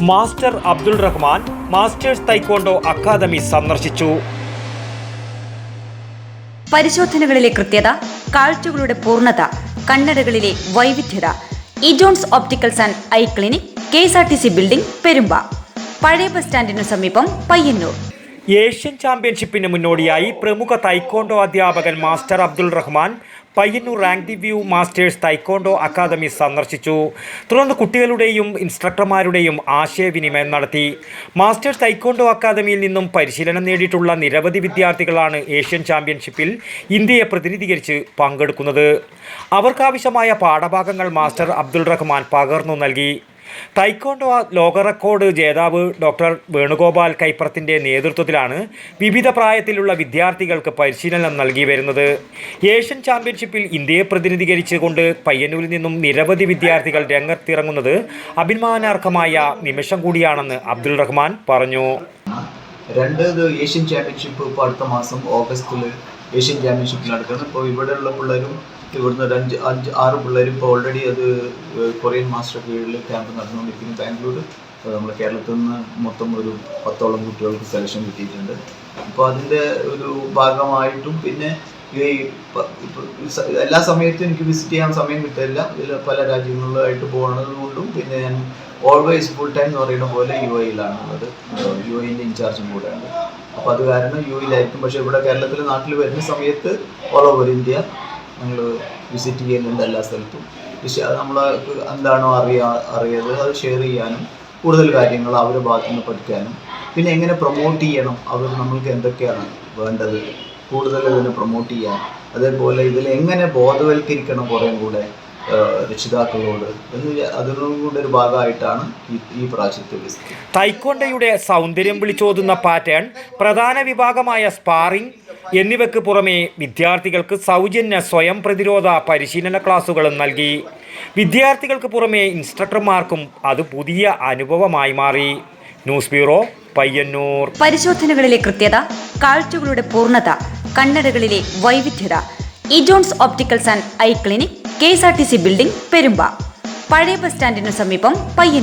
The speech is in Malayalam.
Master Abdul Rahman masters taekwondo academy സന്ദർശിച്ചു. പരിശോധനകളിലെ കൃത്യത കാഴ്ചകളുടെ പൂർണത കണ്ണടകളിലെ വൈവിധ്യത. ഇജോൺസ് opticals and eye clinic K S R T C building Perumba. പഴയ ബസ് സ്റ്റാൻഡിനു സമീപം പയ്യന്നൂർ. ഏഷ്യൻ ചാമ്പ്യൻഷിപ്പിന് മുന്നോടിയായി പ്രമുഖ തൈക്കോണ്ടോ അധ്യാപകൻ master Abdul Rahman Payyanur rank the view masters taekwondo academy സന്ദർശിച്ചു. തുടർന്ന് കുട്ടികളുടെയും ഇൻസ്ട്രക്ടർമാരുടെയും ആശയവിനിമയം നടത്തി. മാസ്റ്റേഴ്സ് തൈക്കോണ്ടോ അക്കാദമിയിൽ നിന്നും പരിശീലനം നേടിയിട്ടുള്ള നിരവധി വിദ്യാർത്ഥികളാണ് ഏഷ്യൻ ചാമ്പ്യൻഷിപ്പിൽ ഇന്ത്യയെ പ്രതിനിധീകരിച്ച് പങ്കെടുക്കുന്നത്. അവർക്കാവശ്യമായ പാഠഭാഗങ്ങൾ മാസ്റ്റർ അബ്ദുൾ റഹ്മാൻ പകർന്നു നൽകി. തൈക്കോണ്ടോ ലോക റെക്കോർഡ് ജേതാവ് ഡോക്ടർ വേണുഗോപാൽ കൈപ്പറത്തിന്റെ നേതൃത്വത്തിലാണ് വിവിധ പ്രായത്തിലുള്ള വിദ്യാർത്ഥികൾക്ക് പരിശീലനം നൽകി വരുന്നത്. ഏഷ്യൻ ചാമ്പ്യൻഷിപ്പിൽ ഇന്ത്യയെ പ്രതിനിധീകരിച്ചുകൊണ്ട് പയ്യന്നൂരിൽ നിന്നും നിരവധി വിദ്യാർത്ഥികൾ രംഗത്തിറങ്ങുന്നത് അഭിമാനാർഹമായ നിമിഷം കൂടിയാണെന്ന് അബ്ദുൾ റഹ്മാൻ പറഞ്ഞു. രണ്ട് ഇത് ഏഷ്യൻ ചാമ്പ്യൻഷിപ്പ് ഇപ്പോൾ അടുത്ത മാസം ഓഗസ്റ്റിൽ ഏഷ്യൻ ചാമ്പ്യൻഷിപ്പ് നടക്കുന്നത് ഇപ്പോൾ ഇവിടെയുള്ള പിള്ളേരും ഇവിടുന്ന് ഒരു അഞ്ച് അഞ്ച് ആറ് പിള്ളേരും ഇപ്പോൾ ഓൾറെഡി അത് കൊറിയൻ മാസ്റ്റർ കീഴിൽ ക്യാമ്പ് നടന്നുകൊണ്ടിരിക്കുന്നു. ബാംഗ്ലൂർ നമ്മൾ കേരളത്തിൽ നിന്ന് മൊത്തം ഒരു പത്തോളം കുട്ടികൾക്ക് സെലക്ഷൻ കിട്ടിയിട്ടുണ്ട്. അപ്പോൾ അതിന്റെ ഒരു ഭാഗമായിട്ടും പിന്നെ എല്ലാ സമയത്തും എനിക്ക് വിസിറ്റ് ചെയ്യാൻ സമയം കിട്ടില്ല. പല രാജ്യങ്ങളിലായിട്ട് പോകുന്നത് കൊണ്ടും പിന്നെ ഞാൻ ഓൾവേസ് ഫുൾ ടൈം എന്ന് പറയുന്ന പോലെ യു എയിലാണ് ഉള്ളത് യു എന്റെ ഇൻചാർജും കൂടെയാണ്. അപ്പോൾ അത് കാരണം യു എയിലായിരിക്കും പക്ഷേ ഇവിടെ കേരളത്തിൽ നാട്ടിൽ വരുന്ന സമയത്ത് ഓൾ ഓവർ ഇന്ത്യ ഞങ്ങൾ വിസിറ്റ് ചെയ്യുന്നുണ്ട് എല്ലാ സ്ഥലത്തും. പക്ഷേ അത് നമ്മൾ എന്താണോ അറിയാ അറിയത് അത് ഷെയർ ചെയ്യാനും കൂടുതൽ കാര്യങ്ങൾ അവരെ ഭാഗത്തു നിന്ന് പഠിക്കാനും പിന്നെ എങ്ങനെ പ്രൊമോട്ട് ചെയ്യണം അവർ നമ്മൾക്ക് എന്തൊക്കെയാണ് വേണ്ടത്? കൂടുതൽ ഇതിനെ പ്രൊമോട്ട് ചെയ്യാൻ. അതേപോലെ ഇതിൽ എങ്ങനെ ബോധവൽക്കരിക്കണം കുറേ കൂടെ രക്ഷിതാക്കളോട്. എന്ന് അതിനും കൂടെ ഒരു ഭാഗമായിട്ടാണ് ഈ ഈ പ്രാവശ്യത്തെ തൈക്കോണ്ടയുടെ സൗന്ദര്യം വിളിച്ചോതുന്ന പാറ്റേൺ പ്രധാന വിഭാഗമായ സ്പാറിംഗ് എന്നിവയ്ക്ക് പുറമേ വിദ്യാർത്ഥികൾക്ക് സൗജന്യ സ്വയം പ്രതിരോധ പരിശീലന ക്ലാസുകളും നൽകി. വിദ്യാർത്ഥികൾക്ക് പുറമേ ഇൻസ്ട്രക്ടർമാർക്കും അത് പുതിയ അനുഭവമായി മാറി. News bureau Payyanur. പരിശോധനകളിലെ കൃത്യത കാഴ്ചകളുടെ പൂർണത കണ്ണടകളിലെ വൈവിധ്യത ഇജോൺസ് opticals and eye clinic K S R T C building Perumba പഴയ ബസ് സ്റ്റാൻഡിനു സമീപം പയ്യന്നൂർ.